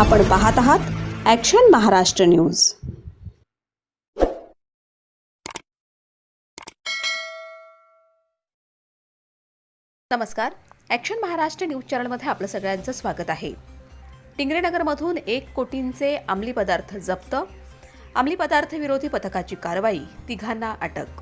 आपण पाहत आहात ॲक्शन महाराष्ट्र न्यूज नमस्कार. ॲक्शन महाराष्ट्र न्यूज चॅनलमध्ये आपलं सगळ्यांचं स्वागत आहे. टिंगरेनगरमधून एक कोटींचे अंमली पदार्थ जप्त. अंमली पदार्थ विरोधी पथकाची कारवाई तिघांना अटक.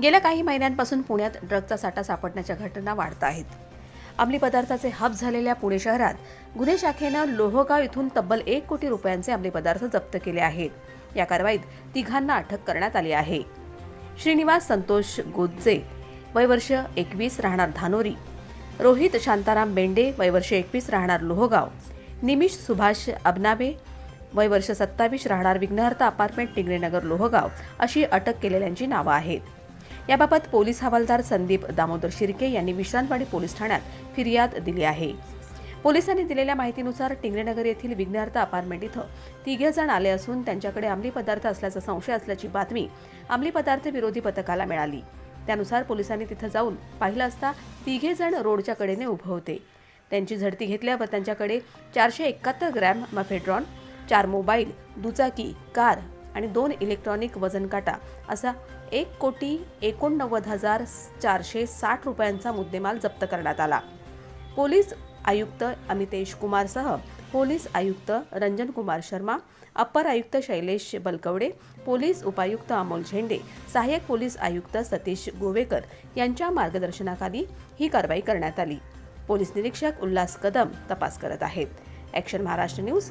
गेल्या काही महिन्यांपासून पुण्यात ड्रगचा साठा सापडण्याच्या घटना वाढत आहेत. अंमली पदार्थाचे हब झालेल्या पुणे शहरात गुन्हे शाखेनं लोहगाव इथून तब्बल एक कोटी रुपयांचे अंमली पदार्थ जप्त केले आहेत. या कारवाईत तिघांना अटक करण्यात आली आहे. श्रीनिवास संतोष गोदजे वयवर्ष एकवीस राहणार धानोरी. रोहित शांताराम बेंडे वयवर्ष एकवीस राहणार लोहगाव. निमिष सुभाष अबनाबे वयवर्ष सत्तावीस राहणार विघ्नहर्ता अपार्टमेंट टिंगरेनगर लोहगाव अशी अटक केलेल्यांची नावं आहेत. याबाबत पोलीस हवालदार संदीप दामोदर शिर्के यांनी विश्रांतवाडी पोलीस ठाण्यात फिर्याद दिली आहे. पोलिसांनी दिलेल्या माहितीनुसार टिंगरेनगर येथील विघ्नार्थ अपार्टमेंट इथं तिघे जण आले असून त्यांच्याकडे अंमली पदार्थ असल्याचा संशय असल्याची बातमी अंमली पदार्थ विरोधी पथकाला मिळाली. त्यानुसार पोलिसांनी तिथं जाऊन पाहिलं असता तिघे जण रोडच्या कडेने उभे होते. त्यांची झडती घेतल्यावर त्यांच्याकडे चारशे एकाहत्तर ग्रॅम मफेड्रॉन चार मोबाईल दुचाकी कार आणि दोन इलेक्ट्रॉनिक वजन काटा असा एक कोटी एकोणनव्वद हजार चारशे साठ रुपयांचा मुद्देमाल जप्त करण्यात आला. पोलीस आयुक्त अमितेश कुमारसह पोलीस आयुक्त रंजन कुमार शर्मा अपर आयुक्त शैलेश बलकवडे पोलीस उपायुक्त अमोल झेंडे सहाय्यक पोलीस आयुक्त सतीश गोवेकर यांच्या मार्गदर्शनाखाली ही कारवाई करण्यात आली. पोलीस निरीक्षक उल्हास कदम तपास करत आहेत. Action Maharashtra news